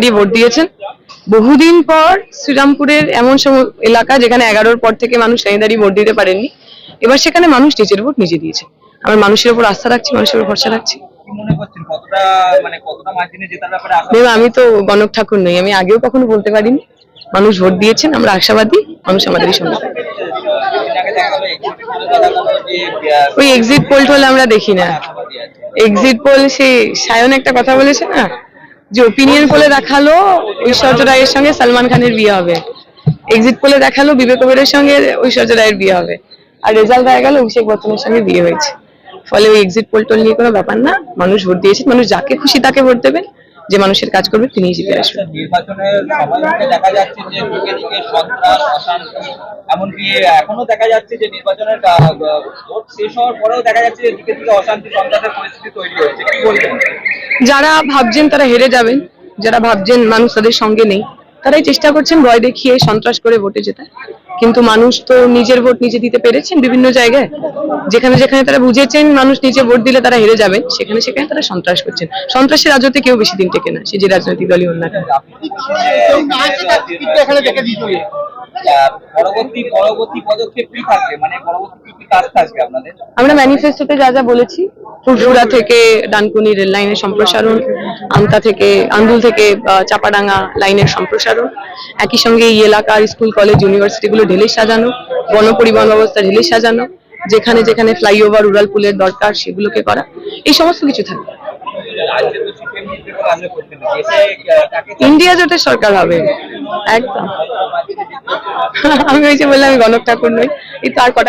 দাঁড়িয়ে ভোট দিয়েছেন। বহুদিন পর শ্রীরামপুরের এমন সব এলাকা যেখানে এগারোর পর থেকে মানুষ দাঁড়িয়ে ভোট দিতে পারেননি এবার সেখানে মানুষ নিজের ভোট নিজে দিয়েছে। আমার মানুষের উপর আস্থা রাখছি মানুষের উপর ভরসা রাখছি। মনে আমি তো গণক ঠাকুর নই আমি আগেও কখনো বলতে পারিনি। মানুষ ভোট দিয়েছেন আমরা আশাবাদী মানুষ আমাদেরই সঙ্গে ওই এক্সিট পোল টোল আমরা দেখি না। এক্সিট পোল সে সায়ন একটা কথা বলেছে না? যে ওপিনিয়ন পোলে দেখাল ঐশ্বর্য রায়ের সঙ্গে সালমান খানের বিয়ে হবে। এক্সিট পোলে দেখাল বিবেক ওবেরের সঙ্গে ঐশ্বর্য রায়ের বিয়ে হবে। আর রেজাল্ট হয়ে গেল অভিষেক বচ্চনের সঙ্গে বিয়ে হয়েছে। ফলে ওই এক্সিট পোল টোল নিয়ে কোনো ব্যাপার না। মানুষ ভোট দিয়েছে, মানুষ যাকে খুশি তাকে ভোট দেবেন যে মানুষের কাজ করবে তিনি জিতে আসবেন। নির্বাচনের সময় দেখা যাচ্ছে যে দিকে দিকে সন্ত্রাস অশান্তি এমনকি এখনও দেখা যাচ্ছে যে নির্বাচনের ভোট শেষ হওয়ার পরেও দেখা যাচ্ছে যে দিকে দিকে অশান্তি সন্ত্রাসের পরিস্থিতি তৈরি হচ্ছে কি বলবেন? যারা ভাবছেন তারা হেরে যাবেন যারা ভাবছেন মানুষ তাদের সঙ্গে নেই। তারাই চেষ্টা করছেন ভয় দেখিয়ে সন্ত্রাস করে ভোটে যেতে কিন্তু মানুষ তো নিজের ভোট নিজে দিতে পেরেছেন বিভিন্ন জায়গায়। যেখানে যেখানে তারা বুঝেছেন মানুষ নিজে ভোট দিলে তারা হেরে যাবে সেখানে সেখানে তারা সন্ত্রাস করছেন। সন্ত্রাসের রাজত্বে কেউ বেশি দিন টেকে না, সে যে রাজনৈতিক দলই অন্য পরবর্তী পরবর্তী পদক্ষেপ কি থাকবে? মানে পরবর্তী কি কি কাজ থাকবে আপনাদের? আমরা ম্যানিফেস্টোতে যা যা বলেছি ফুরফুরা থেকে ডানকুনি রেল লাইনের সম্প্রসারণ আমতা থেকে আন্দুল থেকে চাপাডাঙ্গা লাইনের সম্প্রসারণ একই সঙ্গে এই এলাকার স্কুল কলেজ ইউনিভার্সিটিগুলো ঢেলে সাজানো গণপরিবহন ব্যবস্থা ঢেলে সাজানো যেখানে যেখানে ফ্লাইওভার রুরাল পুলের দরকার সেগুলোকে করা এই সমস্ত কিছু থাকবে। ইন্ডিয়া জোটের সরকার হবে একদম। আমি ওই যে বললাম আমি গণক ঠাকুর নই। এই তো আর কটা